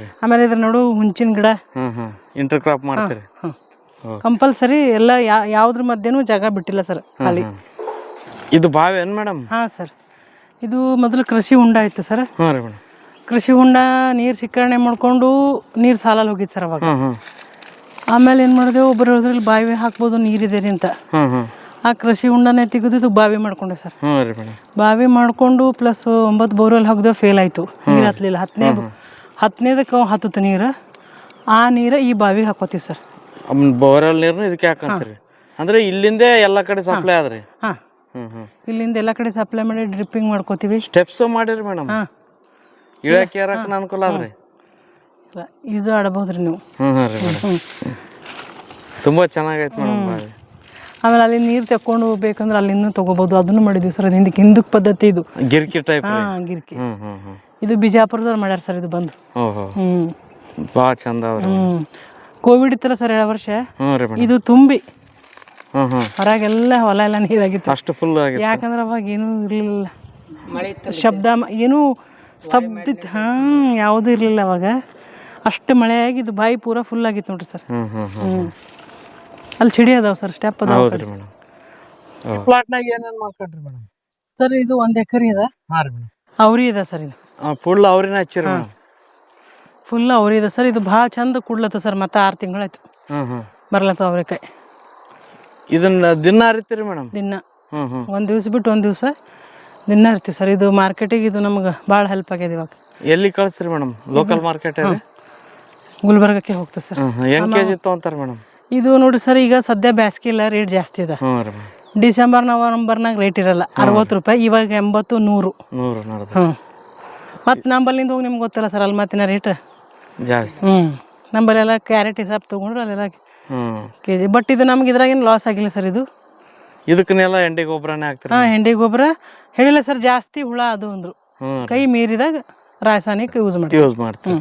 ರೀ. ಆಮೇಲೆ ಇದ್ರ ನೋಡು ಹುಂಚಿನ ಗಿಡ. ಹ್ಮ್ ಹ್ಮ್. ಇಂಟರ್ ಕ್ರಾಪ್ ಮಾಡ್ತೀರಿ. ಕಂಪಲ್ಸರಿ ಎಲ್ಲ ಯಾವ್ದ್ರ ಮಧ್ಯನೂ ಜಾಗ ಬಿಟ್ಟಿಲ್ಲ ಸರ್ ಖಾಲಿ ಇದು ಬಾವಿ ಏನ್ ಮೇಡಮ್? ಹಾಂ ಸರ್. ಇದು ಮೊದಲು ಕೃಷಿ ಹುಂಡ ಇತ್ತು ಸರ್. ಹ್ಞೂ ರೀ ಮೇಡಮ್. ಕೃಷಿ ಹುಂಡ ನೀರು ಸಿಕ್ಕರಣೆ ಮಾಡ್ಕೊಂಡು ನೀರು ಸಾಲಲ್ಲಿ ಹೋಗಿತ್ತು ಸರ್ ಅವಾಗ. ಆಮೇಲೆ ಏನು ಮಾಡಿದೆವು ಒಬ್ಬರು ಹೇಳಿದ್ರು ಇಲ್ಲಿ ಬಾವಿ ಹಾಕ್ಬೋದು ನೀರಿದೆ ರೀ ಅಂತ. ಆ ಕೃಷಿ ಹುಂಡನೇ ತೆಗೆದು ಬಾವಿ ಮಾಡ್ಕೊಂಡೆ ಸರ್. ಹ್ಞೂ ರೀ ಮೇಡಮ್. ಬಾವಿ ಮಾಡಿಕೊಂಡು ಪ್ಲಸ್ ಒಂಬತ್ತು ಬೋರ್ವೆಲ್ ಹಾಕಿದ ಫೇಲ್ ಆಯಿತು. ನೀರು ಹತ್ತಲಿಲ್ಲ ಹತ್ತನೇ ಹತ್ತನೇದಕ್ಕೆ ಹತ್ತುತ್ತೆ ನೀರು. ಆ ನೀರು ಈ ಬಾವಿಗೆ ಹಾಕೋತೀವಿ ಸರ್. ಬೋರ್ವೆಲ್ ನೀರು ಇದಕ್ಕೆ ಹಾಕಂತೀರಿ? ಅಂದ್ರೆ ಇಲ್ಲಿಂದೇ ಎಲ್ಲ ಕಡೆ ಸಪ್ಲೈ ಆದ್ರಿ? ಹಾಂ. ಇಲ್ಲಿಂದ ಎಲ್ಲ ಕಡೆ ಸಪ್ಲೈ ಮಾಡಿ ಡ್ರಿಪ್ಪಿಂಗ್ ಮಾಡ್ಕೋತೀವಿ. ಸ್ಟೆಪ್ಸ್ ಮಾಡಿರಿ ಮೇಡಮ್. ಹಾಂ. ಇಳಕ್ಕೆ ಏರಕ್ಕೆ ಅನುಕೂಲ ಆದ್ರಿ? ಈಜು ಆಡಬಹುದ್ರಿ ನೀವು. ಹ್ಞೂ ರೀ ಮೇಡಮ್. ತುಂಬಾ ಚೆನ್ನಾಗೈತೆ ಮೇಡಮ್. ಆಮೇಲೆ ಅಲ್ಲಿ ನೀರು ತಕೊಂಡು ಹೋಗ್ಬೇಕಂದ್ರೆ ಅಲ್ಲಿಂದ ತಗೋಬಹುದು ಅದನ್ನು ಮಾಡಿದ್ವಿ ಸರ್. ಅದು ಹಿಂದಕ್ಕೆ ಹಿಂದಕ್ಕೆ ಪದ್ಧತಿ ಇದು. ಗಿರ್ಕಿ ಟೈಪ್ ರೀ? ಹಾಂ ಗಿರ್ಕಿ. ಇದು ಬಿಜಾಪುರದವ್ರು ಮಾಡ್ಯಾರ ಸರ್ ಇದು ಬಂದು. ಭಾಳ ಚಂದ ಕೋವಿಡ್ ಇತ್ತಲ್ಲ ಸರ್ ಎರಡು ವರ್ಷ? ಇದು ತುಂಬಿ. ಹೊರಗೆಲ್ಲ ಹೊಲ ಎಲ್ಲ ನೀರಾಗಿತ್ತು. ಅಷ್ಟು ಫುಲ್ ಆಗಿತ್ತು. ಯಾಕಂದ್ರೆ ಅವಾಗ ಏನೂ ಇರಲಿಲ್ಲ. ಶಬ್ದ ಏನು ಏನೂ ಸ್ತಬ್ಧ ಹಾಂ ಯಾವುದೂ ಇರಲಿಲ್ಲ ಅವಾಗ. ಅಷ್ಟು ಮಳೆಯಾಗಿ ಇದು ಬಾಯಿ ಪೂರ ಫುಲ್ ಆಗಿತ್ತು ನೋಡ್ರಿ ಸರ್. ಹ್ಮ್ ಹ್ಮ್ ಹ್ಮ್ ಹ್ಞೂ ಅಲ್ಲಿ ಚಿಡಿ ಅದಾವ ಸರ್ ಸ್ಟೆಪ್ ಅದಾವ ಹೌದ್ರಿ ಮೇಡಮ್. ಪ್ಲಾಟ್ನಾಗ ಏನೇನು ಮಾಡ್ಕೊಂಡ್ರಿ ಮೇಡಮ್? ಸರ್ ಇದು ಒಂದ್ ಎಕರೆ ಇದೆ. ಹಾಂ ರೀ ಮೇಡಮ್. ಅವ್ರಿ ಇದೆ ಸರ್ ಇದು. ಫುಲ್ ಅವ್ರಿನ ಹಚ್ಚಿರಿ ಮೇಡಮ್. ಫುಲ್ ಅವ್ರಿ ಇದೆ ಸರ್ ಇದು ಭಾಳ ಚಂದ ಕುಡ್ಲತ್ತ ಸರ್ ಮತ್ತೆ ಆರು ತಿಂಗಳಾಯ್ತು. ಹ್ಮ್ ಹ್ಮ್. ಬರ್ಲತ್ತ ಅವ್ರಿಕಾಯಿ ಇದನ್ನ ದಿನ ಅರಿತೀರಿ ಮೇಡಮ್? ದಿನ. ಹ್ಮ್ ಹ್ಮ್. ಒಂದು ದಿವ್ಸ ಬಿಟ್ಟು ಒಂದ್ ದಿವಸ ದಿನ ಇರ್ತೀವಿ ಸರ್ ಇದು ಮಾರ್ಕೆಟಿಗೆ ಇದು ನಮ್ಗೆ ಭಾಳ ಹೆಲ್ಪ್ ಆಗ್ಯದ ಇವಾಗ. ಎಲ್ಲಿ ಕಳಿಸ್ತೀರಿ ಮೇಡಮ್? ಲೋಕಲ್ ಮಾರ್ಕೆಟ್ ಗುಲ್ಬರ್ಗಕ್ಕೆ ಹೋಗ್ತದೆ ಸರ್ ಹ್ಮ್ ಹ್ಮ್. ಹೆಂಗ್ ಕೆ ಜಿ ತೊಗೊಂತಾರೆ ಮೇಡಮ್? ಇದು ನೋಡ್ರಿ ಸರ್ ಈಗ ಸದ್ಯ ಬ್ಯಾಸ್ಗೆ ಇಲ್ಲ ರೇಟ್ ಜಾಸ್ತಿ ಇದೆ. ಡಿಸೆಂಬರ್ ನವಂಬರ್ನಾಗ ರೇಟ್ ಇರಲ್ಲ. ಅರವತ್ತು ರೂಪಾಯಿ ಇವಾಗ ಎಂಬತ್ತು ನೂರು. ಹ್ಞೂ. ಮತ್ತು ನಂಬಲ್ಲಿಂದ ಹೋಗಿ ನಿಮ್ಗೆ ಗೊತ್ತಲ್ಲ ಸರ್ ಅಲ್ಲಿ ಮತ್ತಿನ ರೇಟ್ ಜಾಸ್ತಿ. ಹ್ಞೂ. ನಂಬಲ್ಲೆಲ್ಲ ಕ್ಯಾರೆಟ್ ಹಿಸಾಬ್ ತೊಗೊಂಡ್ರೆ ಅಲ್ಲೆಲ್ಲ ಕೆ ಜಿ ಬಟ್ ಇದು ನಮ್ಗೆ ಇದ್ರಾಗೇನು ಲಾಸ್ ಆಗಿಲ್ಲ ಸರ್ ಇದು. ಇದಕ್ಕನ್ನೆಲ್ಲ ಎಂಡಿ ಗೊಬ್ಬರನೇ ಹಾಕ್ತಾರೆ ಹಾಂ ಹೆಂಡಿ ಗೊಬ್ಬರ ಹೇಳಿಲ್ಲ ಸರ್ ಜಾಸ್ತಿ ಹುಳ ಅದು ಅಂದರು. ಕೈ ಮೀರಿದಾಗ ರಾಸಾಯನಿಕ ಯೂಸ್ ಮಾಡ್ತೀವಿ. ಯೂಸ್ ಮಾಡ್ತೀವಿ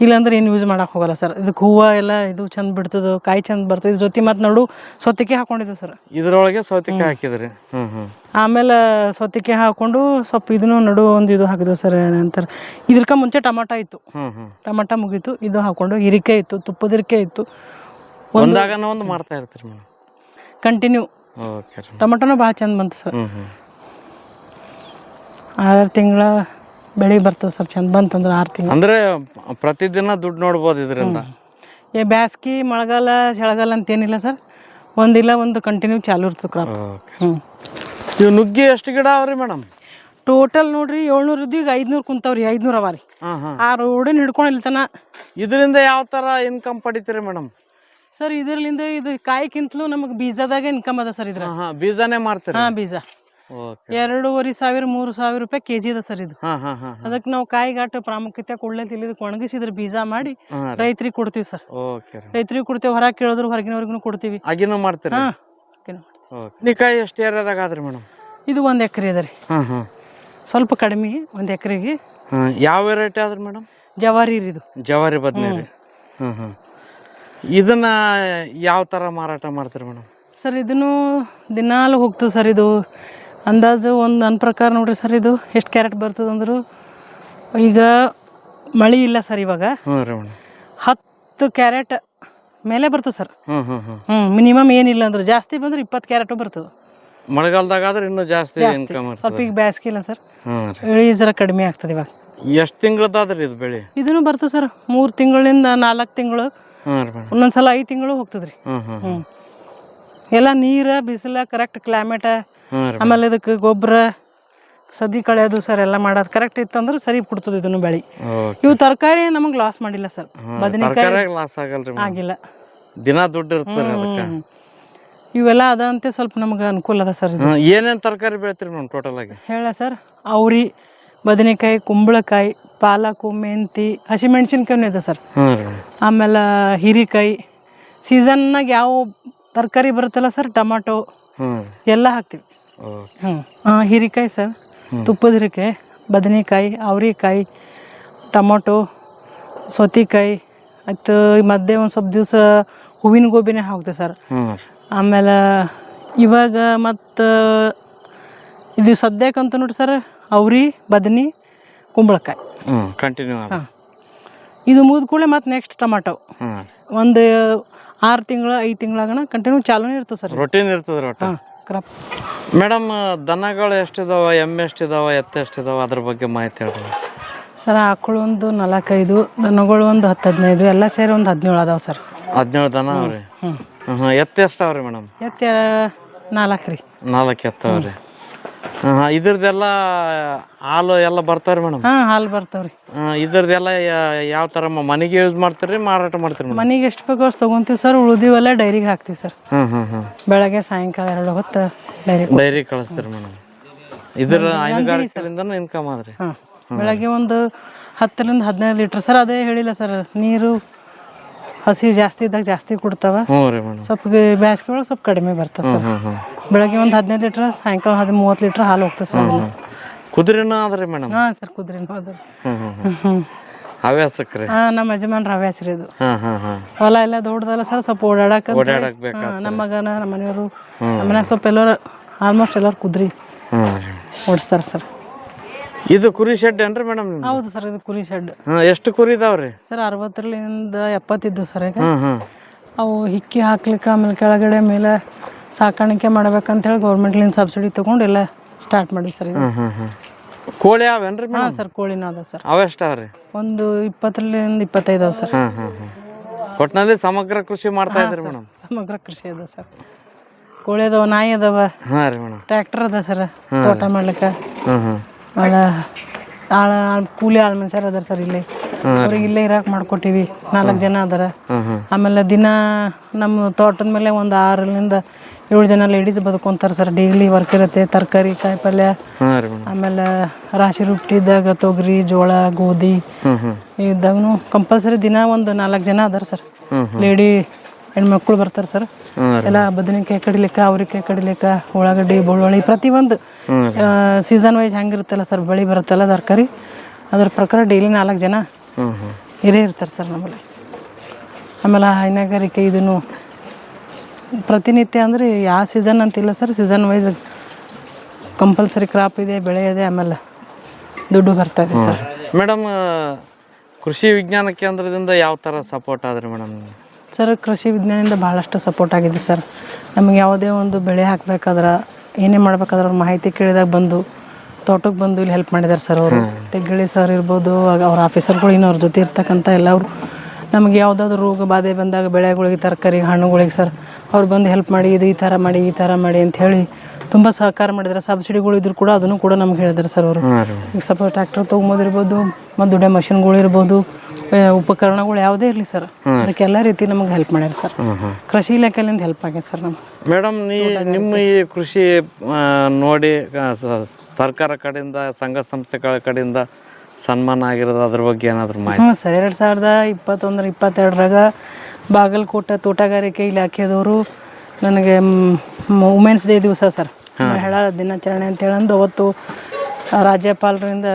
ಇಲ್ಲಾಂದ್ರೆ ಏನು ಯೂಸ್ ಮಾಡಕ್ಕೆ ಹೋಗಲ್ಲ ಸರ್ ಇದಕ್ಕೆ ಹೂವು ಎಲ್ಲ ಇದು ಚಂದ ಬಿಡ್ತದೆ ಕಾಯಿ ಚಂದ ಬರ್ತದೆ ಇದ್ರ ಜೊತೆ ಮತ್ತು ನಡು ಸೊತ್ತಿಗೆ ಹಾಕೊಂಡಿದ್ದೆ ಸರ್ ಇದರೊಳಗೆ ಸೌತಿಕಾಯಿ ಹಾಕಿದ್ರಿ. ಹ್ಮ್ ಹ್ಮ್. ಆಮೇಲೆ ಸೊತ್ತಿಗೆ ಹಾಕೊಂಡು ಸ್ವಲ್ಪ ಇದನ್ನು ನಡು ಒಂದು ಇದು ಹಾಕಿದ್ವಿ ಸರ್ ಏನಂತಾರೆ ಇದ್ರಕ ಮುಂಚೆ ಟಮಾಟ ಇತ್ತು. ಹ್ಮ್ ಹ್ಮ್. ಟಮಾಟ ಮುಗೀತು ಇದು ಹಾಕೊಂಡು ಹಿರಿಕೆ ಇತ್ತು ತುಪ್ಪದ ಹಿರಿಕೆ ಇತ್ತು. ಒಂದಾಗನ ಒಂದು ಮಾಡ್ತಾ ಇರ್ತೀರಿ ಮೇಡಮ್. ಕಂಟಿನ್ಯೂ ಓಕೆ ರೀ. ಟೊಮಟೊನೂ ಭಾಳ ಚಂದ ಬಂತು ಸರ್ ಹ್ಮ್ ಹ್ಮ್. ಆರು ತಿಂಗಳ ಬೆಳೆ ಬರ್ತದೆ ಸರ್ ಚಂದ ಬಂತಂದ್ರೆ ಆರು ತಿಂಗಳು. ಅಂದ್ರೆ ಪ್ರತಿದಿನ ದುಡ್ಡು ನೋಡ್ಬೋದು ಇದರಿಂದ. ಏ ಬ್ಯಾಸ್ಗಿ ಮಳೆಗಾಲ ಚಳಿಗಾಲ ಅಂತೇನಿಲ್ಲ ಸರ್. ಒಂದಿಲ್ಲ ಒಂದು ಕಂಟಿನ್ಯೂ ಚಾಲು ಇರ್ತದೆ ಕ್ರಾಪ್ ಹ್ಞೂ ಇವು ನುಗ್ಗಿ ಎಷ್ಟು ಗಿಡ ಅವ್ರಿ ಮೇಡಮ್? ಟೋಟಲ್ ನೋಡ್ರಿ ಏಳ್ನೂರು ಇದ್ದು ಈಗ ಐದ್ನೂರು ಕುಂತಾವ್ರಿ ಐದ್ನೂರು ಅವ ರೀ. ಆ ರೋಡನ್ ಹಿಡ್ಕೊಂಡು ಇಲ್ತನ ಇದರಿಂದ ಯಾವ ಥರ ಇನ್ಕಮ್ ಪಡಿತೀರಿ ಮೇಡಮ್? ಸರ್ ಇದರಿಂದ ಇದು ಕಾಯಿಕ್ಕಿಂತಲೂ ನಮಗೆ ಬೀಜದಾಗ ಇನ್ಕಮ್ ಅದ ಸರ್ ಇದ್ರ ಹಾಂ. ಬೀಜಾನೇ ಮಾರ್ತೀರಿ? ಹಾಂ ಬೀಜ. ಎರಡೂವರೆ ಸಾವಿರ ಮೂರು ಸಾವಿರ ರೂಪಾಯಿ ಕೆಜಿ ಅದ ಸರ್ ಇದು. ಅದಕ್ಕೆ ನಾವು ಕಾಯಿಗಾಟ ಪ್ರಾಮುಖ್ಯತೆ ಕೊಡ್ಲಂತ ಇದಕ್ಕೆ ಒಣಗಿಸಿದ್ರ ಬೀಜ ಮಾಡಿ ರೈತರಿಗೆ ಕೊಡ್ತೀವಿ ಸರ್. ರೈತರಿಗೆ ಕೊಡ್ತೀವಿ ಹೊರಗೆ ಕೇಳಿದ್ರು ಹೊರಗಿನವ್ರಿಗೂ ಕೊಡ್ತೀವಿ. ಆಗಿನ ಮಾಡ್ತೀರಿ? ಹಾಂ ಓಕೆ. ನಿಕಾಯಿ ಎಷ್ಟು ಏರಿಯಾದಾಗ ಆದ್ರಿ ಮೇಡಮ್? ಇದು ಒಂದ್ ಎಕರೆ ಅದ ರೀ. ಸ್ವಲ್ಪ ಕಡಿಮೆ ಒಂದ್ ಎಕರೆಗೆ. ಯಾವ ವೆರೈಟಿ ಆದ್ರಿ ಮೇಡಮ್? ಜವಾರಿ ರೀ ಇದು. ಜವಾರಿ ಬದನೆ ರೀ. ಇದನ್ನ ಯಾವ ತರ ಮಾರಾಟ ಮಾಡ್ತೀರಿ ಮೇಡಮ್? ಸರ್ ಇದನ್ನು ದಿನಾಲು ಹೋಗ್ತದೆ ಸರ್ ಇದು. ಅಂದಾಜು ಒಂದು ನನ್ನ ಪ್ರಕಾರ ನೋಡ್ರಿ ಸರ್ ಇದು ಎಷ್ಟು ಕ್ಯಾರೆಟ್ ಬರ್ತದೆ ಅಂದರು? ಈಗ ಮಳೆ ಇಲ್ಲ ಸರ್ ಇವಾಗ. ಹತ್ತು ಕ್ಯಾರೆಟ್ ಮೇಲೆ ಬರ್ತದೆ ಸರ್. ಹ್ಞೂ ಮಿನಿಮಮ್ ಏನಿಲ್ಲ ಅಂದ್ರೆ. ಜಾಸ್ತಿ ಬಂದ್ರೆ ಇಪ್ಪತ್ತು ಕ್ಯಾರೆಟು ಬರ್ತದೆ. ಮಳೆಗಾಲದಾಗ ಆದ್ರೆ ಇನ್ನೂ ಜಾಸ್ತಿ ಇನ್ಕಮ್ ಸ್ವಲ್ಪ ಈಗ ಬ್ಯಾಸ್ಗೆ ಇಲ್ಲ ಸರ್. ಇಳಿ ಜರ ಕಡಿಮೆ ಆಗ್ತದೆ ಇವಾಗ. ಎಷ್ಟು ತಿಂಗಳದಾದ್ರಿ ಇದು ಬೆಳೆ? ಇದನ್ನು ಬರ್ತದೆ ಸರ್. ಮೂರು ತಿಂಗಳಿಂದ ನಾಲ್ಕು ತಿಂಗಳು. ಒಂದೊಂದ್ಸಲ ರೀ ಒಂದೊಂದು ಸಲ ಐದು ತಿಂಗಳು ಹೋಗ್ತದ್ರಿ. ರೀ ಹ್ಞೂ ಎಲ್ಲ ನೀರು ಬಿಸಿಲ ಕರೆಕ್ಟ್ ಕ್ಲೈಮೇಟ ಆಮೇಲೆ ಇದಕ್ಕೆ ಗೊಬ್ಬರ ಸದಿ ಕಳೆಯೋದು ಸರ್ ಎಲ್ಲ ಮಾಡೋದು. ಕರೆಕ್ಟ್ ಇತ್ತಂದ್ರೆ ಸರಿ ಬಿಡ್ತದೆ ಇದನ್ನು ಬೆಳೆ. ಇವು ತರಕಾರಿ ನಮಗೆ ಲಾಸ್ ಮಾಡಿಲ್ಲ ಸರ್ ಬದನೆಕಾಯಿ ಲಾಸ್ ಆಗಲ್ರಿ ಆಗಿಲ್ಲ. ದಿನ ದುಡ್ಡು ಇರ್ತದೆ. ಇವೆಲ್ಲ ಅದಂತೆ ಸ್ವಲ್ಪ ನಮಗೆ ಅನುಕೂಲ ಅದ ಸರ್ ಏನೇನು ತರಕಾರಿ ಬೆಳಿತೀರಿ ಮೇಡಮ್ ಟೋಟಲ್ ಆಗಿ? ಹೇಳ ಸರ್ ಅವ್ರಿ ಬದನೆಕಾಯಿ ಕುಂಬಳಕಾಯಿ ಪಾಲಕು ಮೆಂತಿ ಹಸಿಮೆಣ್ಸಿನ್ಕಾಯಿನೂ ಇದೆ ಸರ್ ಆಮೇಲೆ ಹೀರಿಕಾಯಿ. ಸೀಸನ್ನಾಗ ಯಾವ ತರಕಾರಿ ಬರುತ್ತಲ್ಲ ಸರ್ ಟೊಮಾಟೊ ಎಲ್ಲ ಹಾಕ್ತೀವಿ. ಹ್ಞೂ ಹೀರಿಕಾಯಿ ಸರ್. ತುಪ್ಪದ ಹೀರಿಕಾಯಿ ಬದನೆಕಾಯಿ ಅವ್ರಿಕಾಯಿ ಟೊಮೊಟೊ ಸೌತೆಕಾಯಿ ಮತ್ತು ಮಧ್ಯೆ ಒಂದು ಸ್ವಲ್ಪ ದಿವಸ ಹೂವಿನ ಗೋಬಿನೇ ಹಾಕ್ತೆ ಸರ್. ಆಮೇಲೆ ಇವಾಗ ಮತ್ತು ಇದು ಸದ್ಯಕ್ಕಂತ ನೋಡಿ ಸರ್ ಅವ್ರಿ ಬದನಿ ಕುಂಬಳಕಾಯಿ. ಕಂಟಿನ್ಯೂ ಹಾಂ. ಇದು ಮುಗಿದ ಕೂಡಲೇ ಮತ್ತು ನೆಕ್ಸ್ಟ್ ಟೊಮಾಟೊ. ಒಂದು ಆರು ತಿಂಗಳು ಐದು ತಿಂಗಳಾಗಣ ಕಂಟಿನ್ಯೂ ಚಾಲೂನೇ ಇರ್ತದೆ ಸರ್. ರೊಟೀನ್ ಇರ್ತದೆ ಹಾಂ. ಕ್ರಾಪ್ ಮೇಡಮ್ ದನಗಳು ಎಷ್ಟಿದಾವೆ ಎಮ್ಮೆ ಎಷ್ಟಿದಾವೆ ಎತ್ತು ಎಷ್ಟಿದಾವ ಅದ್ರ ಬಗ್ಗೆ ಮಾಹಿತಿ ಹೇಳಿ ಸರ್ ಆಕಳು ಒಂದು ನಾಲ್ಕೈದು ದನಗಳು ಒಂದು ಹತ್ತು ಹದಿನೈದು ಎಲ್ಲ ಸೇರಿ ಒಂದು ಹದಿನೇಳು ಅದಾವೆ ಸರ್. ಹದಿನೇಳು ದನ ಅವ್ರಿ? ಹ್ಞೂ ಎತ್ತು ಎಷ್ಟು ಅವ್ರಿ ಮೇಡಮ್ ಎತ್ತು ನಾಲ್ಕು ರೀ. ನಾಲ್ಕು ಎತ್ತವ್ರಿ ಇದ್ರದ್ದೆಲ್ಲ ಹಾಲು ಎಲ್ಲ ಬರ್ತಾವ್ರಿ ಮೇಡಮ್? ಹಾ ಹಾಲು ಬರ್ತಾವ್ರಿ. ಇದ್ರದ್ದೆಲ್ಲ ಯಾವ ತರ ಮನೆಗೆ ಯೂಸ್ ಮಾಡ್ತೀರಿ ಮಾರಾಟ ಮಾಡ್ತೀರಿ ಮನೆಗೆ ಎಷ್ಟು ಬೇಕೋ ಅಷ್ಟು ತಗೊಂತೀವಿ ಸರ್. ಉಳಿದಿವೆಲ್ಲ ಡೈರಿಗೆ ಹಾಕ್ತೀವಿ ಸರ್. ಬೆಳಗ್ಗೆ ಸಾಯಂಕಾಲ ಎರಡು ಹೊತ್ತು ಡೈರಿ ಡೈರಿ ಕಳಿಸ್ತೀರಿ ಮೇಡಮ್. ಇದ್ರ ಹೈನುಗಾರಿಕೆಯಿಂದನೂ ಇನ್ಕಮ್ ಆದ್ರಿ? ಬೆಳಗ್ಗೆ ಒಂದು ಹತ್ತರಿಂದ ಹದಿನೈದು ಲೀಟರ್ ಸರ್. ಅದೇ ಹೇಳಿಲ್ಲ ಸರ್. ನೀರು ಹಸಿ ಜಾಸ್ತಿ ಇದ್ದಾಗ ಜಾಸ್ತಿ ಕೊಡ್ತಾವ. ಸ್ವಲ್ಪ ಬ್ಯಾಸ್ಗೆ ಒಳಗೆ ಸ್ವಲ್ಪ ಕಡಿಮೆ ಬರ್ತದೆ ಸರ್. ಬೆಳಗ್ಗೆ ಒಂದು ಹದಿನೈದು ಲೀಟ್ರ್ ಸಾಯಂಕಾಲ ಹದಿ ಮೂವತ್ತು ಲೀಟ್ರ್ ಹಾಲು ಹೋಗ್ತದೆ ಸರ್ ಕುದುರೆನೂ ಆದ್ರಿ ಮೇಡಮ್? ಹಾಂ ಸರ್ ಕುದುರೆ ಹೋದ್ರೆ ಹ್ಞೂ ಹ್ಞೂ ಹ್ಞೂ ಹ್ಞೂ ಹವ್ಯಾಸಕ್ಕೆ ರೀ? ಹಾಂ ನಮ್ಮ ಯಜಮಾನ್ರ ಹವ್ಯಾಸ ರೀ ಇದು. ಹಾಂ ಹಾಂ ಹಾಂ ಹೊಲ ಎಲ್ಲ ದೊಡ್ಡದಲ್ಲ ಸರ್ ಸ್ವಲ್ಪ ಓಡಾಡಕ್ಕೆ ಓಡಾಡಕ್ ಬೇಕಾ ನಮ್ಮ ಮಗನ ನಮ್ಮ ಮನೆಯವರು ನಮ್ಮ ಮನ್ಯಾಗ ಸ್ವಲ್ಪ ಎಲ್ಲರೂ ಆಲ್ಮೋಸ್ಟ್ ಎಲ್ಲರೂ ಕುದ್ರಿ ಹ್ಞೂ ರೀ ಓಡಿಸ್ತಾರೆ ಸರ್. ಇದು ಕುರಿ ಶೆಡ್ ಏನ್ರಿ ಮೇಡಮ್ ನಿಮ್ದು? ಹೌದು ಸರ್ ಇದು ಕುರಿ ಶೆಡ್. ಹಾಂ ಎಷ್ಟು ಕುರಿ ಇದಾವ್ರಿ ಸರ್ ಅರವತ್ತರಿಂದ ಎಪ್ಪತ್ತಿದ್ದು ಸರ್ ಈಗ. ಹ್ಞೂ ಹ್ಞೂ ಅವು ಹಿಕ್ಕಿ ಹಾಕ್ಲಿಕ್ಕೆ ಆಮೇಲೆ ಕೆಳಗಡೆ ಮೇಲೆ ಸಾಕಾಣಿಕೆ ಮಾಡ್ಬೇಕಂತೇಳಿ ಗೌರ್ಮೆಂಟ್ಲಿಂದ ಸಬ್ಸಿಡಿ ತಗೊಂಡು ಎಲ್ಲ ಸ್ಟಾರ್ಟ್ ಮಾಡಿ ಸರ್ ಇದು ಕೋಳಿ ಅವೇನ್ರಿ ಹಾ ಮೇಡಮ್ ಸರ್ ಕೋಳಿನೂ ಅದ ಸರ್. ಅವೆಷ್ಟಾವ್ರಿ ಒಂದು ಇಪ್ಪತ್ತರಿಂದ ಇಪ್ಪತ್ತೈದು ಅವ ಸರ್. ಹಾಂ ಹಾಂ ಹಾಂ ಒಟ್ಟಿನಲ್ಲಿ ಸಮಗ್ರ ಕೃಷಿ ಮಾಡ್ತಾ ಇದ್ರಿ ಮೇಡಮ್? ಸಮಗ್ರ ಕೃಷಿ ಅದ ಸರ್. ಕೋಳಿ ಅದಾವ ನಾಯಿ ಅದಾವ. ಹಾಂ ರೀ ಮೇಡಮ್. ಟ್ರ್ಯಾಕ್ಟರ್ ಅದ ಸರ್ ತೋಟ ಮಾಡ್ಲಿಕ್ಕೆ. ಹ್ಮ್ ಆಳ ಆಳ ಆಳ್- ಕೂಲಿ ಆಳ್ ಮನುಷ್ಯರು ಅದಾರ ಸರ್ ಇಲ್ಲಿ. ಅವ್ರಿಗೆ ಇಲ್ಲೇ ಇರಾಕ್ ಮಾಡ್ಕೊಟ್ಟಿವಿ. ನಾಲ್ಕು ಜನ ಅದಾರ. ಆಮೇಲೆ ದಿನ ನಮ್ಮ ತೋಟದ ಮೇಲೆ ಒಂದು ಆರರಿಂದ ಏಳು ಜನ ಲೇಡೀಸ್ ಬದುಕೊಂತಾರೆ ಸರ್ ಡೈಲಿ ವರ್ಕ್ ಇರುತ್ತೆ ತರಕಾರಿ ಕಾಯಿ ಪಲ್ಯ ಆಮೇಲೆ ರಾಶಿ ಇದ್ದಾಗ ತೊಗರಿ ಜೋಳ ಗೋಧಿ. ಇದ್ದಾಗೂ ಕಂಪಲ್ಸರಿ ದಿನ ಒಂದು ನಾಲ್ಕು ಜನ ಅದಾರ ಸರ್ ಲೇಡಿ ಹೆಣ್ಮಕ್ಳು ಬರ್ತಾರೆ ಸರ್ ಎಲ್ಲ ಬದನೆಕಾಯಿ ಕಡಿಲಿಕ್ಕೆ ಅವ್ರಿಕಾಯಿ ಕಡಿಲಿಕ್ಕ ಉಳ್ಳಾಗಡ್ಡಿ ಬೆಳ್ಳುಳ್ಳಿ ಪ್ರತಿಯೊಂದು ಒಂದು ಸೀಸನ್ ವೈಸ್ ಹೆಂಗಿರುತ್ತಲ್ಲ ಸರ್ ಬೆಳೆ ಬರುತ್ತಲ್ಲ ತರಕಾರಿ ಅದ್ರ ಪ್ರಕಾರ ಡೈಲಿ ನಾಲ್ಕು ಜನ ಹಿರಿಯ ಇರ್ತಾರೆ ಸರ್ ನಮ್ಮಲ್ಲಿ. ಆಮೇಲೆ ಹೈನುಗಾರಿಕೆ ಇದನ್ನು ಪ್ರತಿನಿತ್ಯ ಅಂದರೆ ಯಾವ ಸೀಸನ್ ಅಂತಿಲ್ಲ sir season wise compulsory crop ಇದೆ ಬೆಳೆ ಇದೆ ಆಮೇಲೆ ದುಡ್ಡು ಬರ್ತಾ ಇದೆ ಸರ್ ಮೇಡಮ್ ಕೃಷಿ ವಿಜ್ಞಾನ ಕೇಂದ್ರದಿಂದ ಯಾವ ಥರ ಸಪೋರ್ಟ್ ಆದ್ರಿ ಮೇಡಮ್? ಸರ್ ಕೃಷಿ ವಿಜ್ಞಾನದಿಂದ ಭಾಳಷ್ಟು ಸಪೋರ್ಟ್ ಆಗಿದೆ ಸರ್ ನಮಗೆ ಯಾವುದೇ ಒಂದು ಬೆಳೆ ಹಾಕಬೇಕಾದ್ರೆ ಏನೇ ಮಾಡ್ಬೇಕಾದ್ರೆ ಅವ್ರ ಮಾಹಿತಿ ಕೇಳಿದಾಗ ಬಂದು ತೋಟಕ್ಕೆ ಬಂದು ಇಲ್ಲಿ ಹೆಲ್ಪ್ ಮಾಡಿದ್ದಾರೆ ಸರ್ ಅವರು. ತೆಗ್ಗಳಿ ಸರ್ ಇರ್ಬೋದು ಅವ್ರ ಆಫೀಸರ್ಗಳು ಇನ್ನು ಅವ್ರ ಜೊತೆ ಇರ್ತಕ್ಕಂಥ ಎಲ್ಲರೂ ನಮಗೆ ಯಾವುದಾದ್ರು ರೋಗ ಬಾಧೆ ಬಂದಾಗ ಬೆಳೆಗಳಿಗೆ ತರಕಾರಿ ಹಣ್ಣುಗಳಿಗೆ ಸರ್ ಅವ್ರು ಬಂದು ಹೆಲ್ಪ್ ಮಾಡಿ ಇದು ಈ ಥರ ಮಾಡಿ ಈ ಥರ ಮಾಡಿ ಅಂತ ಹೇಳಿ ತುಂಬ ಸಹಕಾರ ಮಾಡಿದ್ದಾರೆ ಸಬ್ಸಿಡಿಗಳು ಇದ್ರು ಕೂಡ ಅದನ್ನು ಕೂಡ ನಮ್ಗೆ ಹೇಳಿದ್ರು ಸರ್ ಅವರು. ಈಗ ಸ್ವಲ್ಪ ಟ್ರ್ಯಾಕ್ಟರ್ ತೊಗೊಂಬೋದಿರ್ಬೋದು ಮತ್ತು ದುಡ್ಡೆ ಮಷಿನ್ಗಳು ಇರ್ಬೋದು ಉಪಕರಣಗಳು ಯಾವುದೇ ಇರಲಿ ಸರ್ ಅದಕ್ಕೆಲ್ಲ ರೀತಿ ನಮಗೆ ಹೆಲ್ಪ್ ಮಾಡ್ಯಾರ ಸರ್ ಕೃಷಿ ಇಲಾಖೆಯಿಂದ ಹೆಲ್ಪ್ ಆಗ್ಯದ ಸರ್ ನಮ್ಗೆ. ಮೇಡಮ್ ನೀ ನಿಮ್ಮ ಈ ಕೃಷಿ ನೋಡಿ ಸರ್ಕಾರ ಕಡೆಯಿಂದ ಸಂಘ ಸಂಸ್ಥೆಗಳ ಕಡೆಯಿಂದ ಸನ್ಮಾನ ಆಗಿರೋದು ಅದ್ರ ಬಗ್ಗೆ ಏನಾದರೂ ಮಾಹಿತಿ? ಹ್ಞೂ ಸರ್ ಎರಡು ಸಾವಿರದ ಇಪ್ಪತ್ತೊಂದರ ಇಪ್ಪತ್ತೆರಡರಾಗ ಬಾಗಲಕೋಟೆ ತೋಟಗಾರಿಕೆ ಇಲಾಖೆದವರು ನನಗೆ ವುಮೆನ್ಸ್ ಡೇ ದಿವಸ ಸರ್. ಮಹಿಳಾ ದಿನಾಚರಣೆ ಅಂತೇಳಂದು ಅವತ್ತು ಆ, ರಾಜ್ಯಪಾಲರಿಂದ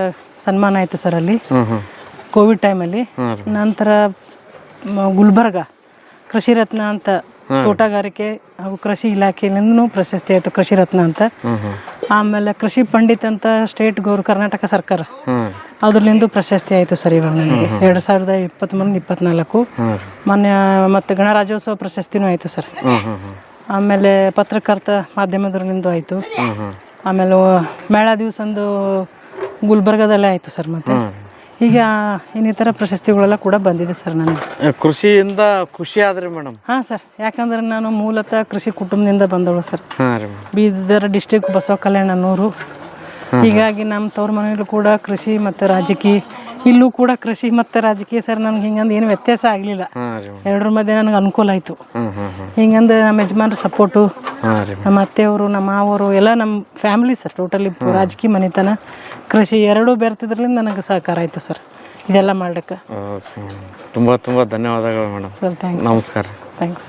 ಸನ್ಮಾನ ಆಯಿತು ಸರ್ ಅಲ್ಲಿ. ಕೋವಿಡ್ ಟೈಮಲ್ಲಿ ನಂತರ ಗುಲ್ಬರ್ಗ ಕೃಷಿ ರತ್ನ ಅಂತ ತೋಟಗಾರಿಕೆ ಹಾಗೂ ಕೃಷಿ ಇಲಾಖೆಯಿಂದನೂ ಪ್ರಶಸ್ತಿ ಆಯಿತು ಕೃಷಿ ರತ್ನ ಅಂತ. ಆಮೇಲೆ ಕೃಷಿ ಪಂಡಿತ್ ಅಂತ ಸ್ಟೇಟ್ ಗೌರ್ ಕರ್ನಾಟಕ ಸರ್ಕಾರ. ಅದ್ರಲ್ಲಿಂದ ಪ್ರಶಸ್ತಿ ಆಯಿತು ಸರ್ ಇವಾಗ ನನಗೆ. ಎರಡು ಸಾವಿರದ ಇಪ್ಪತ್ತ್ಮೂರು ಇಪ್ಪತ್ನಾಲ್ಕು. ಮೊನ್ನೆ ಮತ್ತು ಗಣರಾಜ್ಯೋತ್ಸವ ಪ್ರಶಸ್ತಿನೂ ಆಯಿತು ಸರ್. ಆಮೇಲೆ ಪತ್ರಕರ್ತ ಮಾಧ್ಯಮದವರಿಂದ ಆಯಿತು. ಆಮೇಲೆ ಮೇಳ ದಿವಸಂದು ಗುಲ್ಬರ್ಗದಲ್ಲೇ ಆಯಿತು ಸರ್ ಮತ್ತೆ. ಈಗ ಇನ್ನಿತರ ಪ್ರಶಸ್ತಿಗಳೆಲ್ಲ ಕೂಡ ಬಂದಿದೆ ಸರ್ ನನಗೆ. ಕೃಷಿಯಿಂದ ಖುಷಿ ಆದ್ರಿ ಮೇಡಮ್. ಹಾಂ ಸರ್ ಯಾಕಂದ್ರೆ ನಾನು ಮೂಲತಃ ಕೃಷಿ ಕುಟುಂಬದಿಂದ ಬಂದವಳು ಸರ್. ಬೀದರ್ ಡಿಸ್ಟಿಕ್ ಬಸವ ಕಲ್ಯಾಣನೂರು ಹೀಗಾಗಿ ನಮ್ಮ ತವ್ರ ಮನೆಯಲ್ಲೂ ಕೂಡ ಕೃಷಿ ಮತ್ತು ರಾಜಕೀಯ ಇಲ್ಲೂ ಕೂಡ ಕೃಷಿ ಮತ್ತು ರಾಜಕೀಯ ಸರ್ ನನ್ಗೆ ಹಿಂಗಂದು ಏನು ವ್ಯತ್ಯಾಸ ಆಗಲಿಲ್ಲ. ಎರಡರ ಮಧ್ಯೆ ನನಗೆ ಅನುಕೂಲ ಆಯಿತು. ಹಿಂಗಂದು ನಮ್ಮ ಯಜಮಾನ್ರ ಸಪೋರ್ಟು ನಮ್ಮ ಅತ್ತೆಯವರು ನಮ್ಮ ಮಾವರು ಎಲ್ಲ ನಮ್ಮ ಫ್ಯಾಮಿಲಿ ಸರ್ ಟೋಟಲಿ ರಾಜಕೀಯ ಮನೆತನ. ಕೃಷಿ ಎರಡೂ ಬೆರ್ತಿದ್ರಲಿಂದ ನನಗೆ ಸಹಕಾರ ಆಯಿತು ಸರ್ ಇದೆಲ್ಲ ಮಾಡ್ಲಿಕ್ಕೆ. ಮೇಡಮ್. ತುಂಬ ತುಂಬ ಧನ್ಯವಾದಗಳು ಮೇಡಮ್. ಸರ್ ಥ್ಯಾಂಕ್ಸ್ ನಮಸ್ಕಾರ. ಥ್ಯಾಂಕ್ಸ್